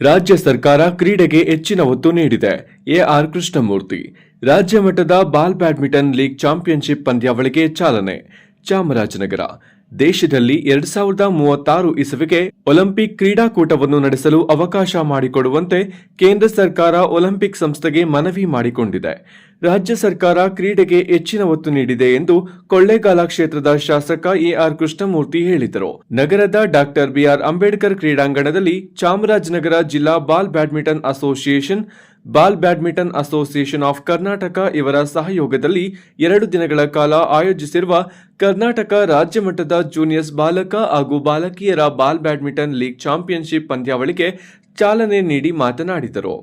ರಾಜ್ಯ ಸರ್ಕಾರ ಕ್ರೀಡೆಗೆ ಹೆಚ್ಚಿನ ಒತ್ತು ನೀಡಿದೆ. ಎಆರ್ ಕೃಷ್ಣಮೂರ್ತಿ, ರಾಜ್ಯ ಮಟ್ಟದ ಬಾಲ್ ಬ್ಯಾಡ್ಮಿಂಟನ್ ಲೀಗ್ ಚಾಂಪಿಯನ್ಶಿಪ್ ಪಂದ್ಯಾವಳಿಗೆ ಚಾಲನೆ. ಚಾಮರಾಜನಗರ, ದೇಶದಲ್ಲಿ ಎರಡ್ ಸಾವಿರದ ಮೂವತ್ತಾರು ಇಸವಿಗೆ ಒಲಿಂಪಿಕ್ ಕ್ರೀಡಾಕೂಟವನ್ನು ನಡೆಸಲು ಅವಕಾಶ ಮಾಡಿಕೊಡುವಂತೆ ಕೇಂದ್ರ ಸರ್ಕಾರ ಒಲಿಂಪಿಕ್ ಸಂಸ್ಥೆಗೆ ಮನವಿ ಮಾಡಿಕೊಂಡಿದೆ. ರಾಜ್ಯ ಸರ್ಕಾರ ಕ್ರೀಡೆಗೆ ಹೆಚ್ಚಿನ ಒತ್ತು ನೀಡಿದೆ ಎಂದು ಕೊಳ್ಳೇಗಾಲ ಕ್ಷೇತ್ರದ ಶಾಸಕ ಎಆರ್ ಕೃಷ್ಣಮೂರ್ತಿ ಹೇಳಿದರು. ನಗರದ ಡಾಕ್ಟರ್ ಬಿಆರ್ ಅಂಬೇಡ್ಕರ್ ಕ್ರೀಡಾಂಗಣದಲ್ಲಿ ಚಾಮರಾಜನಗರ ಜಿಲ್ಲಾ ball badminton association, ball badminton association of Karnataka ಇವರ ಸಹಯೋಗದಲ್ಲಿ ಎರಡು ದಿನಗಳ ಕಾಲ ಆಯೋಜಿಸಿರುವ ಕರ್ನಾಟಕ ರಾಜ್ಯ ಮಟ್ಟದ ಜೂನಿಯರ್ಸ್ ಬಾಲಕ ಹಾಗೂ ಬಾಲಕಿಯರ ಬಾಲ್ ಬ್ಯಾಡ್ಮಿಂಟನ್ ಲೀಗ್ ಚಾಂಪಿಯನ್ಶಿಪ್ ಪಂದ್ಯಾವಳಿಗೆ ಚಾಲನೆ ನೀಡಿ ಮಾತನಾಡಿದರು.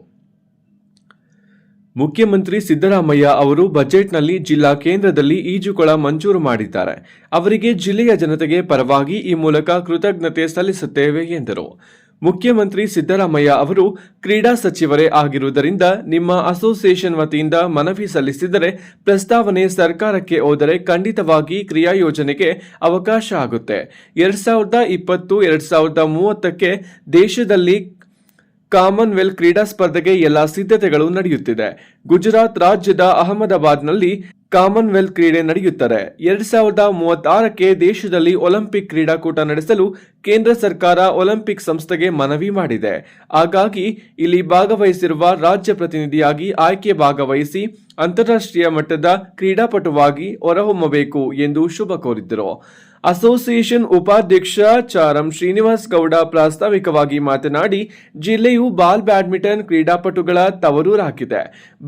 ಮುಖ್ಯಮಂತ್ರಿ ಸಿದ್ದರಾಮಯ್ಯ ಅವರು ಬಜೆಟ್ನಲ್ಲಿ ಜಿಲ್ಲಾ ಕೇಂದ್ರದಲ್ಲಿ ಈಜುಕೊಳ ಮಂಜೂರು ಮಾಡಿದ್ದಾರೆ. ಅವರಿಗೆ ಜಿಲ್ಲೆಯ ಜನತೆಗೆ ಪರವಾಗಿ ಈ ಮೂಲಕ ಕೃತಜ್ಞತೆ ಸಲ್ಲಿಸುತ್ತೇವೆ ಎಂದರು. ಮುಖ್ಯಮಂತ್ರಿ ಸಿದ್ದರಾಮಯ್ಯ ಅವರು ಕ್ರೀಡಾ ಸಚಿವರೇ ಆಗಿರುವುದರಿಂದ ನಿಮ್ಮ ಅಸೋಸಿಯೇಷನ್ ವತಿಯಿಂದ ಮನವಿ ಸಲ್ಲಿಸಿದರೆ ಪ್ರಸ್ತಾವನೆ ಸರ್ಕಾರಕ್ಕೆ ಹೋದರೆ ಖಂಡಿತವಾಗಿ ಕ್ರಿಯಾ ಯೋಜನೆಗೆ ಅವಕಾಶ ಆಗುತ್ತೆ. ಎರಡ್ ಸಾವಿರದ ಇಪ್ಪತ್ತು, ಎರಡ್ ಸಾವಿರದ ಮೂವತ್ತಕ್ಕೆ ದೇಶದಲ್ಲಿ ಕಾಮನ್ವೆಲ್ತ್ ಕ್ರೀಡಾ ಸ್ಪರ್ಧೆಗೆ ಎಲ್ಲಾ ಸಿದ್ಧತೆಗಳು ನಡೆಯುತ್ತಿದೆ. ಗುಜರಾತ್ ರಾಜ್ಯದ ಅಹಮದಾಬಾದ್ನಲ್ಲಿ ಕಾಮನ್ವೆಲ್ತ್ ಕ್ರೀಡೆ ನಡೆಯುತ್ತದೆ. ಎರಡ್ ಸಾವಿರದ ಮೂವತ್ತಾರಕ್ಕೆ ದೇಶದಲ್ಲಿ ಒಲಿಂಪಿಕ್ ಕ್ರೀಡಾಕೂಟ ನಡೆಸಲು ಕೇಂದ್ರ ಸರ್ಕಾರ ಒಲಿಂಪಿಕ್ ಸಂಸ್ಥೆಗೆ ಮನವಿ ಮಾಡಿದೆ. ಹಾಗಾಗಿ ಇಲ್ಲಿ ಭಾಗವಹಿಸಿರುವ ರಾಜ್ಯ ಪ್ರತಿನಿಧಿಯಾಗಿ ಆಯ್ಕೆ ಭಾಗವಹಿಸಿ ಅಂತಾರಾಷ್ಟ್ರೀಯ ಮಟ್ಟದ ಕ್ರೀಡಾಪಟುವಾಗಿ ಹೊರಹೊಮ್ಮಬೇಕು ಎಂದು ಶುಭ ಕೋರಿದ್ದರು ಅಸೋಸಿಯೇಷನ್ ಉಪಾಧ್ಯಕ್ಷ ಚಾರಂ ಶ್ರೀನಿವಾಸ್ ಗೌಡ ಪ್ರಾಸ್ತಾವಿಕವಾಗಿ ಮಾತನಾಡಿ, ಜಿಲ್ಲೆಯು ಬಾಲ್ ಬ್ಯಾಡ್ಮಿಂಟನ್ ಕ್ರೀಡಾಪಟುಗಳ ತವರೂರಾಗಿದೆ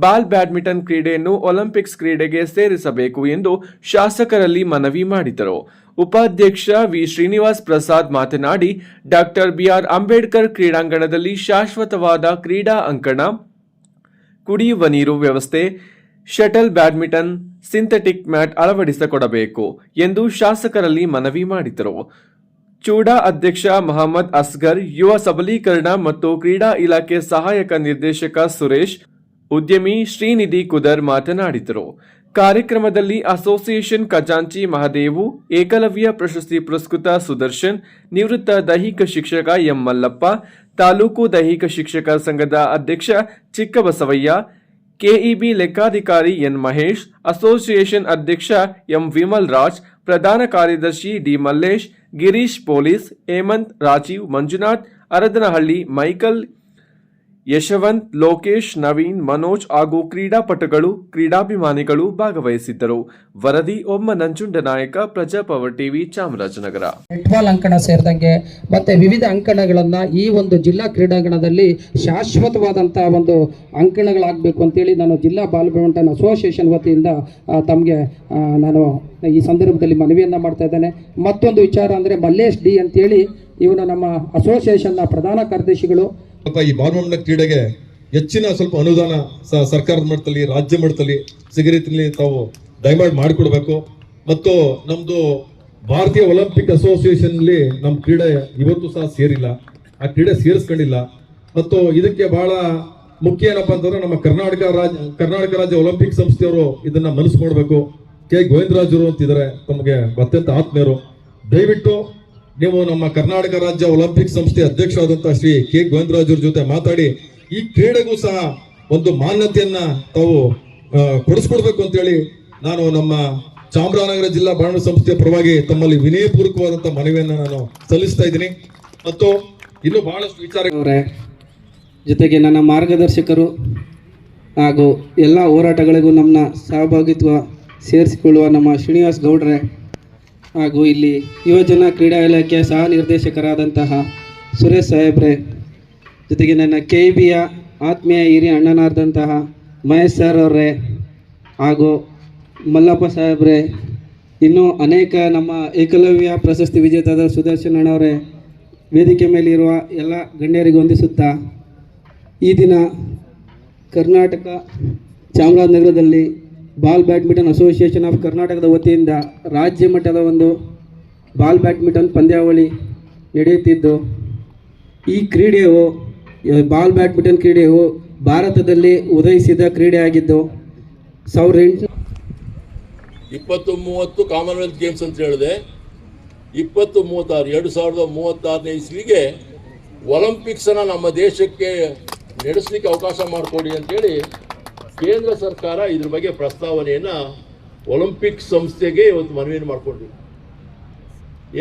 ಬಾಲ್ ಬ್ಯಾಡ್ಮಿಂಟನ್ ಕ್ರೀಡೆಯನ್ನು ಒಲಿಂಪಿಕ್ಸ್ ಕ್ರೀಡೆಗೆ ಸೇರಿಸಬೇಕು ಎಂದು ಶಾಸಕರಲ್ಲಿ ಮನವಿ ಮಾಡಿದರು. ಉಪಾಧ್ಯಕ್ಷ ವಿ. ಶ್ರೀನಿವಾಸ್ ಪ್ರಸಾದ್ ಮಾತನಾಡಿ ಡಾಕ್ಟರ್ ಬಿಆರ್ ಅಂಬೇಡ್ಕರ್ ಕ್ರೀಡಾಂಗಣದಲ್ಲಿ ಶಾಶ್ವತವಾದ ಕ್ರೀಡಾ ಅಂಕಣ, ಕುಡಿಯುವ ನೀರು ವ್ಯವಸ್ಥೆ ಶಟಲ್ ಬ್ಯಾಡ್ಮಿಂಟನ್ ಸಿಂಥೆಟಿಕ್ ಮ್ಯಾಟ್ ಅಳವಡಿಸಿಕೊಡಬೇಕು ಎಂದು ಶಾಸಕರಲ್ಲಿ ಮನವಿ ಮಾಡಿದರು. ಚೂಡಾ ಅಧ್ಯಕ್ಷ ಮಹಮ್ಮದ್ ಅಸ್ಗರ್, ಯುವ ಸಬಲೀಕರಣ ಮತ್ತು ಕ್ರೀಡಾ ಇಲಾಖೆ ಸಹಾಯಕ ನಿರ್ದೇಶಕ ಸುರೇಶ್, ಉದ್ಯಮಿ ಶ್ರೀನಿಧಿ ಕುದರ್ ಮಾತನಾಡಿದರು. ಕಾರ್ಯಕ್ರಮದಲ್ಲಿ ಅಸೋಸಿಯೇಷನ್ ಖಜಾಂಚಿ ಮಹದೇವು, ಏಕಲವ್ಯ ಪ್ರಶಸ್ತಿ ಪುರಸ್ಕೃತ ಸುದರ್ಶನ್, ನಿವೃತ್ತ ದೈಹಿಕ ಶಿಕ್ಷಕ ಎಂ ಮಲ್ಲಪ್ಪ ತಾಲೂಕು ದೈಹಿಕ ಶಿಕ್ಷಕ ಸಂಘದ ಅಧ್ಯಕ್ಷ ಚಿಕ್ಕಬಸವಯ್ಯ ಕೆಇಬಿ ಲೆಕ್ಕಾಧಿಕಾರಿ ಎನ್ ಮಹೇಶ್, ಅಸೋಸಿಯೇಷನ್ ಅಧ್ಯಕ್ಷ ಎಂ ವಿಮಲ್ ರಾಜ್, ಪ್ರಧಾನ ಕಾರ್ಯದರ್ಶಿ D Mallesh, Girish police, Hemanth, Rajeev Manjunath Aradanahalli Michael Yashwanth, Lokesh, Naveen, Manoj ಹಾಗೂ ಕ್ರೀಡಾಪಟುಗಳು, ಕ್ರೀಡಾಭಿಮಾನಿಗಳು ಭಾಗವಹಿಸಿದ್ದರು. ವರದಿ, ಒಮ್ಮ ನಂಜುಂಡನಾಯಕ ಪ್ರಜಾಪವರ್ ಟಿವಿ, ಚಾಮರಾಜನಗರ. ಫುಟ್ಬಾಲ್ ಅಂಕಣ ಸೇರಿದಂಗೆ ಮತ್ತೆ ವಿವಿಧ ಅಂಕಣಗಳನ್ನ ಈ ಒಂದು ಜಿಲ್ಲಾ ಕ್ರೀಡಾಂಗಣದಲ್ಲಿ ಶಾಶ್ವತವಾದಂತಹ ಒಂದು ಅಂಕಣಗಳಾಗಬೇಕು ಅಂತೇಳಿ ನಾನು ಜಿಲ್ಲಾ ಬಾಲ್ ಬ್ಯಾಡ್ಮಿಂಟನ್ ಅಸೋಸಿಯೇಷನ್ ವತಿಯಿಂದ ತಮಗೆ ನಾನು ಈ ಸಂದರ್ಭದಲ್ಲಿ ಮನವಿಯನ್ನ ಮಾಡ್ತಾ ಇದ್ದೇನೆ. ಮತ್ತೊಂದು ವಿಚಾರ ಅಂದ್ರೆ ಮಲ್ಲೇಶ್ ಡಿ ಅಂತೇಳಿ, ಇವನು ನಮ್ಮ ಅಸೋಸಿಯೇಷನ್ನ ಪ್ರಧಾನ ಕಾರ್ಯದರ್ಶಿಗಳು. ಸ್ವಲ್ಪ ಈ ಬಾಲ್ಮಂಡ ಕ್ರೀಡೆಗೆ ಹೆಚ್ಚಿನ ಸ್ವಲ್ಪ ಅನುದಾನ ಸರ್ಕಾರದ ಮಟ್ಟದಲ್ಲಿ, ರಾಜ್ಯ ಮಟ್ಟದಲ್ಲಿ ಸಿಗೋ ರೀತಿಯಲ್ಲಿ ತಾವು ದಯಮಾಡಿ ಮಾಡಿಕೊಡ್ಬೇಕು. ಮತ್ತು ನಮ್ದು ಭಾರತೀಯ ಒಲಿಂಪಿಕ್ ಅಸೋಸಿಯೇಷನ್ ಅಲ್ಲಿ ನಮ್ಮ ಕ್ರೀಡೆ ಇವತ್ತು ಸಹ ಸೇರಿಲ್ಲ. ಆ ಕ್ರೀಡೆ ಸೇರಿಸ್ಕೊಂಡಿಲ್ಲ. ಮತ್ತು ಇದಕ್ಕೆ ಬಹಳ ಮುಖ್ಯ ಏನಪ್ಪ ಅಂತಂದ್ರೆ ನಮ್ಮ ಕರ್ನಾಟಕ ರಾಜ್ಯ ಕರ್ನಾಟಕ ರಾಜ್ಯ ಒಲಿಂಪಿಕ್ ಸಂಸ್ಥೆಯವರು ಇದನ್ನ ಮನಸ್ಸು ಮಾಡಬೇಕು ಕೆ. ಗೋವಿಂದರಾಜರು ಅಂತಿದ್ದಾರೆ. ತಮಗೆ ಅತ್ಯಂತ ಆತ್ಮೀಯರು. ದಯವಿಟ್ಟು ನೀವು ನಮ್ಮ ಕರ್ನಾಟಕ ರಾಜ್ಯ ಒಲಿಂಪಿಕ್ ಸಂಸ್ಥೆ ಅಧ್ಯಕ್ಷರಾದಂತಹ ಶ್ರೀ ಕೆ. ಗೋವಿಂದರಾಜರ ಜೊತೆ ಮಾತಾಡಿ, ಈ ಕ್ರೀಡೆಗೂ ಸಹ ಒಂದು ಮಾನ್ಯತೆಯನ್ನ ತಾವು ಕೊಡಿಸ್ಕೊಡ್ಬೇಕು ಅಂತೇಳಿ ನಾನು ನಮ್ಮ ಚಾಮರಾಜನಗರ ಜಿಲ್ಲಾ ಬಾಣ ಸಂಸ್ಥೆಯ ಪರವಾಗಿ ತಮ್ಮಲ್ಲಿ ವಿನಯಪೂರ್ವಕವಾದಂತಹ ಮನವಿಯನ್ನ ನಾನು ಸಲ್ಲಿಸ್ತಾ ಇದ್ದೀನಿ. ಮತ್ತು ಇನ್ನು ಬಹಳಷ್ಟು ವಿಚಾರ ಜೊತೆಗೆ ನನ್ನ ಮಾರ್ಗದರ್ಶಕರು ಹಾಗೂ ಎಲ್ಲ ಹೋರಾಟಗಳಿಗೂ ನಮ್ಮ ಸಹಭಾಗಿತ್ವ ಸೇರಿಸಿಕೊಳ್ಳುವ ನಮ್ಮ ಶ್ರೀನಿವಾಸ್ ಗೌಡ್ರೆ ಹಾಗೂ ಇಲ್ಲಿ ಯುವಜನ ಕ್ರೀಡಾ ಇಲಾಖೆಯ ಸಹ ನಿರ್ದೇಶಕರಾದಂತಹ ಸುರೇಶ್ ಸಾಹೇಬ್ರೆ, ಜೊತೆಗೆ ನನ್ನ ಕೆ ಬಿಯ ಆತ್ಮೀಯ ಹಿರಿಯ ಅಣ್ಣನಾದಂತಹ ಮಹೇಶ್ ಸರ್ ಅವರೇ ಹಾಗೂ ಮಲ್ಲಪ್ಪ ಸಾಹೇಬ್ರೆ, ಇನ್ನೂ ಅನೇಕ ನಮ್ಮ ಏಕಲವ್ಯ ಪ್ರಶಸ್ತಿ ವಿಜೇತಾದ ಸುದರ್ಶನ್ ಅಣ್ಣವರೇ ವೇದಿಕೆ ಮೇಲಿರುವ ಎಲ್ಲ ಗಣ್ಯರಿಗೆ ವಂದಿಸುತ್ತಾ ಈ ದಿನ ಕರ್ನಾಟಕ ಚಾಮರಾಜನಗರದಲ್ಲಿ ಬಾಲ್ ಬ್ಯಾಡ್ಮಿಂಟನ್ ಅಸೋಸಿಯೇಷನ್ ಆಫ್ ಕರ್ನಾಟಕದ ವತಿಯಿಂದ ರಾಜ್ಯ ಮಟ್ಟದ ಒಂದು ಬಾಲ್ ಬ್ಯಾಡ್ಮಿಂಟನ್ ಪಂದ್ಯಾವಳಿ ನಡೆಯುತ್ತಿದ್ದು, ಈ ಕ್ರೀಡೆಯು ಬಾಲ್ ಬ್ಯಾಡ್ಮಿಂಟನ್ ಕ್ರೀಡೆಯು ಭಾರತದಲ್ಲಿ ಉದಯಿಸಿದ ಕ್ರೀಡೆಯಾಗಿದ್ದು ಸಾವಿರದ ಎಂಟು ಇಪ್ಪತ್ತು ಮೂವತ್ತು ಕಾಮನ್ವೆಲ್ತ್ ಗೇಮ್ಸ್ ಅಂತ ಹೇಳಿದೆ. ಇಪ್ಪತ್ತು ಮೂವತ್ತಾರು, ಎರಡು ಸಾವಿರದ ಮೂವತ್ತಾರನೇ ಇಸ್ವಿಗೆ ಒಲಿಂಪಿಕ್ಸನ್ನು ನಮ್ಮ ದೇಶಕ್ಕೆ ನಡೆಸಲಿಕ್ಕೆ ಅವಕಾಶ ಮಾಡಿಕೊಡಿ ಅಂತೇಳಿ ಕೇಂದ್ರ ಸರ್ಕಾರ ಇದ್ರ ಬಗ್ಗೆ ಪ್ರಸ್ತಾವನೆಯನ್ನು ಒಲಿಂಪಿಕ್ ಸಂಸ್ಥೆಗೆ ಇವತ್ತು ಮನವಿಯನ್ನು ಮಾಡಿಕೊಂಡ್ವಿ.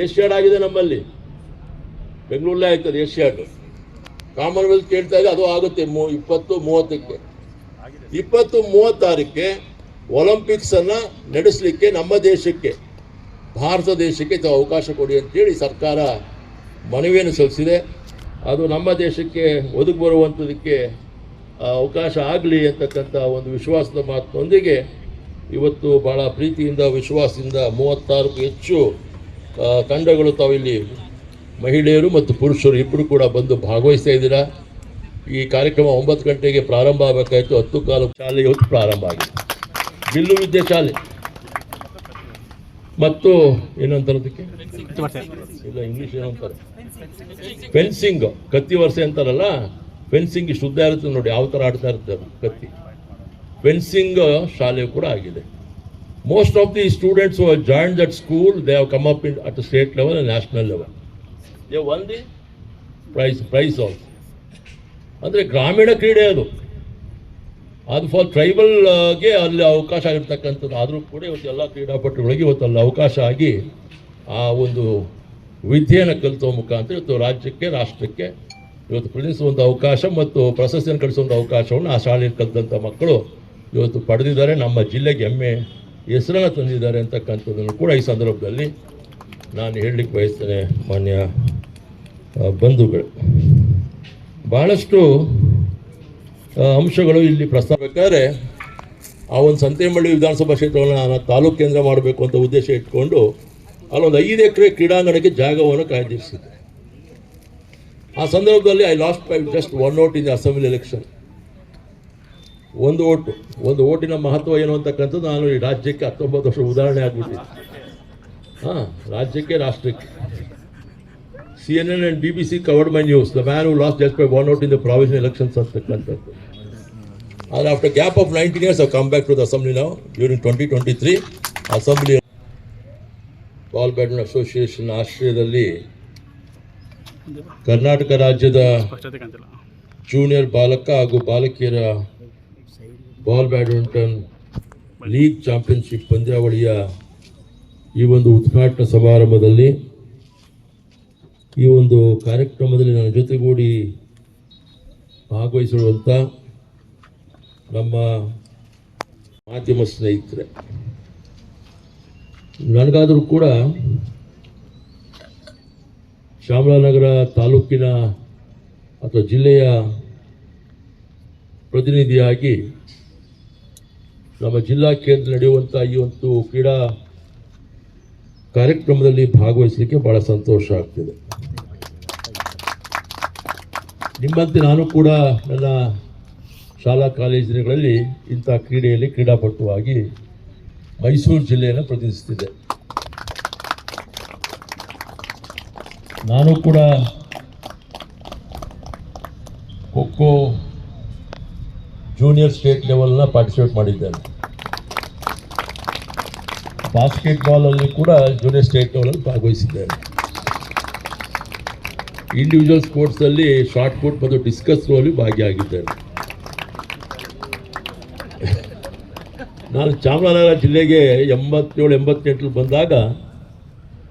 ಏಷ್ಯಾಡ್ ಆಗಿದೆ ನಮ್ಮಲ್ಲಿ. ಬೆಂಗಳೂರಲ್ಲೇ ಆಗ್ತದೆ ಏಷ್ಯಾಡ್. ಕಾಮನ್ವೆಲ್ತ್ ಕೇಳ್ತಾ ಇದೆ, ಅದು ಆಗುತ್ತೆ ಇಪ್ಪತ್ತು ಮೂವತ್ತಕ್ಕೆ. ಇಪ್ಪತ್ತು ಮೂವತ್ತಾರಕ್ಕೆ ಒಲಿಂಪಿಕ್ಸನ್ನು ನಡೆಸಲಿಕ್ಕೆ ನಮ್ಮ ದೇಶಕ್ಕೆ, ಭಾರತ ದೇಶಕ್ಕೆ ಅವಕಾಶ ಕೊಡಿ ಅಂತೇಳಿ ಸರ್ಕಾರ ಮನವಿಯನ್ನು ಸಲ್ಲಿಸಿದೆ. ಅದು ನಮ್ಮ ದೇಶಕ್ಕೆ ಒದಗಿ ಬರುವಂಥದಕ್ಕೆ ಅವಕಾಶ ಆಗಲಿ ಅಂತಕ್ಕಂಥ ಒಂದು ವಿಶ್ವಾಸದ ಮಾತಿನೊಂದಿಗೆ ಇವತ್ತು ಭಾಳ ಪ್ರೀತಿಯಿಂದ ವಿಶ್ವಾಸದಿಂದ ಮೂವತ್ತಾರಕ್ಕೂ ಹೆಚ್ಚು ತಂಡಗಳು ತಾವಿಲ್ಲಿ ಮಹಿಳೆಯರು ಮತ್ತು ಪುರುಷರು ಇಬ್ಬರು ಕೂಡ ಬಂದು ಭಾಗವಹಿಸ್ತಾ ಇದ್ದೀರಾ ಈ ಕಾರ್ಯಕ್ರಮ ಒಂಬತ್ತು ಗಂಟೆಗೆ ಪ್ರಾರಂಭ ಆಗಬೇಕಾಯಿತು ಹತ್ತು ಕಾಲು ಶಾಲೆ ಇವತ್ತು ಪ್ರಾರಂಭ ಆಗಿದೆ ಬಿಲ್ಲು ವಿದ್ಯೆ ಶಾಲೆ ಮತ್ತು ಏನಂತಾರೆ ಅದಕ್ಕೆ ಇಲ್ಲ ಇಂಗ್ಲೀಷ್ ಏನಂತಾರೆ ಫೆನ್ಸಿಂಗ್ ಕತ್ತಿ ವರ್ಷ ಅಂತಾರಲ್ಲ ಫೆನ್ಸಿಂಗ್ ಉದ್ದ ಇರುತ್ತೆ ನೋಡಿ, ಯಾವ ಥರ ಆಡ್ತಾ ಇರುತ್ತೆ ಕತ್ತಿ. ಫೆನ್ಸಿಂಗ್ ಶಾಲೆ ಕೂಡ ಆಗಿದೆ. Most of the students join that school they have come up in at state level and national level they won the prize prize also ಅಂದರೆ ಗ್ರಾಮೀಣ ಕ್ರೀಡೆ ಅದು. ಅದು ಫಾರ್ ಟ್ರೈಬಲ್ಗೆ ಅಲ್ಲಿ ಅವಕಾಶ ಆಗಿರ್ತಕ್ಕಂಥದ್ದು. ಆದರೂ ಕೂಡ ಇವತ್ತು ಎಲ್ಲ ಕ್ರೀಡಾಪಟುಗಳಿಗೆ ಇವತ್ತು ಅಲ್ಲಿ ಅವಕಾಶ ಆಗಿ ಆ ಒಂದು ವಿದ್ಯೆಯನ್ನು ಕಲಿತೋ ಮುಖಾಂತರ ಇವತ್ತು ರಾಜ್ಯಕ್ಕೆ, ರಾಷ್ಟ್ರಕ್ಕೆ ಇವತ್ತು ಪ್ರತಿನಿಧಿಸುವಂಥ ಅವಕಾಶ ಮತ್ತು ಪ್ರಶಸ್ತಿಯನ್ನು ಕಳಿಸುವಂಥ ಅವಕಾಶವನ್ನು ಆ ಶಾಲೆಯಲ್ಲಿ ಕಲಿತಂಥ ಮಕ್ಕಳು ಇವತ್ತು ಪಡೆದಿದ್ದಾರೆ. ನಮ್ಮ ಜಿಲ್ಲೆಗೆ ಹೆಮ್ಮೆ ಹೆಸರನ್ನು ತಂದಿದ್ದಾರೆ ಅಂತಕ್ಕಂಥದ್ದನ್ನು ಕೂಡ ಈ ಸಂದರ್ಭದಲ್ಲಿ ನಾನು ಹೇಳಲಿಕ್ಕೆ ಬಯಸ್ತೇನೆ ಮಾನ್ಯ ಬಂಧುಗಳು. ಭಾಳಷ್ಟು ಅಂಶಗಳು ಇಲ್ಲಿ ಪ್ರಸ್ತಾಪಕ್ಕಾದರೆ ಆ ಒಂದು ಸಂತೇಮಳ್ಳಿ ವಿಧಾನಸಭಾ ಕ್ಷೇತ್ರವನ್ನು ನಾನು ತಾಲೂಕು ಕೇಂದ್ರ ಮಾಡಬೇಕು ಅಂತ ಉದ್ದೇಶ ಇಟ್ಕೊಂಡು ಅಲ್ಲೊಂದು ಐದು ಎಕರೆ ಕ್ರೀಡಾಂಗಣಕ್ಕೆ ಜಾಗವನ್ನು ಕಾಯ್ದಿರಿಸಿದೆ ಆ ಸಂದರ್ಭದಲ್ಲಿ I lost by just one vote in the assembly election ಒಂದು ಓಟು ಒಂದು ಓಟಿನ ಮಹತ್ವ ಏನು ಅಂತಕ್ಕಂಥದ್ದು ನಾನು ಈ ರಾಜ್ಯಕ್ಕೆ ಹತ್ತೊಂಬತ್ತು ವರ್ಷ ಉದಾಹರಣೆ ಆಗ್ಬಿಟ್ಟಿದ್ದೆ. ಹಾಂ ರಾಜ್ಯಕ್ಕೆ ರಾಷ್ಟ್ರಕ್ಕೆ. C N N and B B C covered my news the man who lost just by one vote in the provision elections ಅಂತಕ್ಕಂಥದ್ದು. And after gap gap of 19 years, I've come back to the assembly now. During 2023. Assembly ball badminton association ಆಶ್ರಯದಲ್ಲಿ ಕರ್ನಾಟಕ ರಾಜ್ಯದ junior ಬಾಲಕ ಹಾಗೂ ಬಾಲಕಿಯರ ball badminton league championship ಪಂದ್ಯಾವಳಿಯ ಈ ಒಂದು ಉದ್ಘಾಟನಾ ಸಮಾರಂಭದಲ್ಲಿ ಈ ಒಂದು ಕಾರ್ಯಕ್ರಮದಲ್ಲಿ ನನ್ನ ಜೊತೆಗೂಡಿ ಭಾಗವಹಿಸಿರುವಂಥ ನಮ್ಮ ಮಾಧ್ಯಮ ಸ್ನೇಹಿತರೆ ನನಗಾದರೂ ಕೂಡ ಚಾಮರಾಜನಗರ ತಾಲೂಕಿನ ಅಥವಾ ಜಿಲ್ಲೆಯ ಪ್ರತಿನಿಧಿಯಾಗಿ ನಮ್ಮ ಜಿಲ್ಲಾ ಕೇಂದ್ರ ನಡೆಯುವಂಥ ಈ ಒಂದು ಕ್ರೀಡಾ ಕಾರ್ಯಕ್ರಮದಲ್ಲಿ ಭಾಗವಹಿಸಲಿಕ್ಕೆ ಭಾಳ ಸಂತೋಷ ಆಗ್ತಿದೆ. ನಿಮ್ಮಂತೆ ನಾನು ಕೂಡ ನನ್ನ ಶಾಲಾ ಕಾಲೇಜಿನಲ್ಲಿ ಇಂಥ ಕ್ರೀಡೆಯಲ್ಲಿ ಕ್ರೀಡಾಪಟುವಾಗಿ ಮೈಸೂರು ಜಿಲ್ಲೆಯನ್ನು ಪ್ರತಿನಿಧಿಸ್ತಿದ್ದೆ ನಾನು ಕೂಡ ಖೋಖೋ ಜೂನಿಯರ್ ಸ್ಟೇಟ್ ಲೆವೆಲ್ನ ಪಾರ್ಟಿಸಿಪೇಟ್ ಮಾಡಿದ್ದೇನೆ. ಬಾಸ್ಕೆಟ್ಬಾಲಲ್ಲಿ ಕೂಡ ಜೂನಿಯರ್ ಸ್ಟೇಟ್ ಲೆವೆಲಲ್ಲಿ ಭಾಗವಹಿಸಿದ್ದೇನೆ. ಇಂಡಿವಿಜುವಲ್ ಸ್ಪೋರ್ಟ್ಸಲ್ಲಿ ಶಾರ್ಟ್ ಪುಟ್ ಮತ್ತು ಡಿಸ್ಕಸ್ ಥ್ರೋಲಿ ಭಾಗಿಯಾಗಿದ್ದೇನೆ. ನಾನು ಚಾಮರಾಜನಗರ ಜಿಲ್ಲೆಗೆ ಎಂಬತ್ತೇಳು, ಎಂಬತ್ತೆಂಟರಲ್ಲಿ ಬಂದಾಗ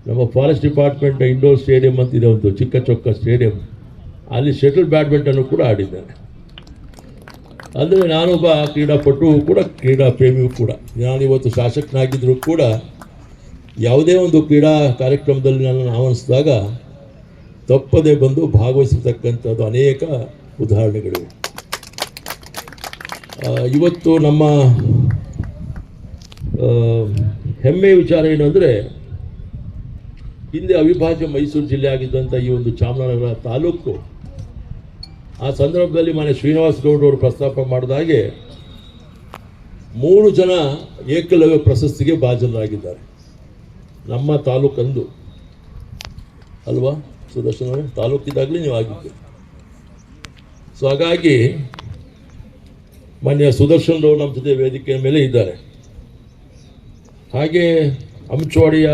ನಮ್ಮ ಫಾರೆಸ್ಟ್ ಡಿಪಾರ್ಟ್ಮೆಂಟ್ ಇಂಡೋರ್ ಸ್ಟೇಡಿಯಂ ಅಂತಿದೆ ಒಂದು ಚಿಕ್ಕ ಚೊಕ್ಕ ಸ್ಟೇಡಿಯಂ ಅಲ್ಲಿ ಶಟಲ್ ಬ್ಯಾಡ್ಮಿಂಟನ್ನು ಕೂಡ ಆಡಿದ್ದಾರೆ. ಅಂದರೆ ನಾನೊಬ್ಬ ಕ್ರೀಡಾಪಟು ಕೂಡ, ಕ್ರೀಡಾ ಪ್ರೇಮಿಯೂ ಕೂಡ. ನಾನಿವತ್ತು ಶಾಸಕನಾಗಿದ್ದರೂ ಕೂಡ ಯಾವುದೇ ಒಂದು ಕ್ರೀಡಾ ಕಾರ್ಯಕ್ರಮದಲ್ಲಿ ನನ್ನನ್ನು ಆಹ್ವಾನಿಸಿದಾಗ ತಪ್ಪದೆ ಬಂದು ಭಾಗವಹಿಸತಕ್ಕಂಥದ್ದು ಅನೇಕ ಉದಾಹರಣೆಗಳಿವೆ. ಇವತ್ತು ನಮ್ಮ ಹೆಮ್ಮೆಯ ವಿಚಾರ ಏನು ಅಂದರೆ ಹಿಂದೆ ಅವಿಭಾಜ್ಯ ಮೈಸೂರು ಜಿಲ್ಲೆ ಆಗಿದ್ದಂಥ ಈ ಒಂದು ಚಾಮರಾಜನಗರ ತಾಲೂಕು, ಆ ಸಂದರ್ಭದಲ್ಲಿ ಮನೆ ಶ್ರೀನಿವಾಸ ಗೌಡರು ಪ್ರಸ್ತಾಪ ಮಾಡಿದ ಹಾಗೆ ಮೂರು ಜನ ಏಕಲವ್ಯ ಪ್ರಶಸ್ತಿಗೆ ಭಾಜನರಾಗಿದ್ದಾರೆ. ನಮ್ಮ ತಾಲೂಕಂದು. ಅಲ್ವಾ ಸುದರ್ಶನ್ ಅವರೇ? ತಾಲೂಕಿದ್ದಾಗಲೇ ನೀವು ಆಗಿದ್ದು ಸೊ ಹಾಗಾಗಿ ಮಾನ್ಯ ಸುದರ್ಶನ್ ರವರು ನಮ್ಮ ಜೊತೆ ವೇದಿಕೆಯ ಮೇಲೆ ಇದ್ದಾರೆ. ಹಾಗೆ ಅಂಚವಾಡಿಯ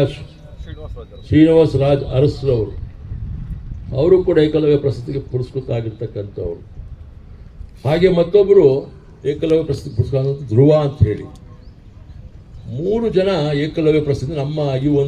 ಶ್ರೀನಿವಾಸ ರಾಜ್ ಅರಸ್ರವರು. ಅವರು ಕೂಡ ಏಕಲವ್ಯ ಪ್ರಶಸ್ತಿಗೆ ಪುರಸ್ಕೃತ ಆಗಿರ್ತಕ್ಕಂಥವ್ರು ಹಾಗೆ ಮತ್ತೊಬ್ಬರು ಏಕಲವ್ಯ ಪ್ರಶಸ್ತಿ ಪುರಸ್ಕಾರ ಧ್ರುವ ಅಂತ ಹೇಳಿ. ಮೂರು ಜನ ಏಕಲವ್ಯ ಪ್ರಶಸ್ತಿ ನಮ್ಮ ಈ ಒಂದು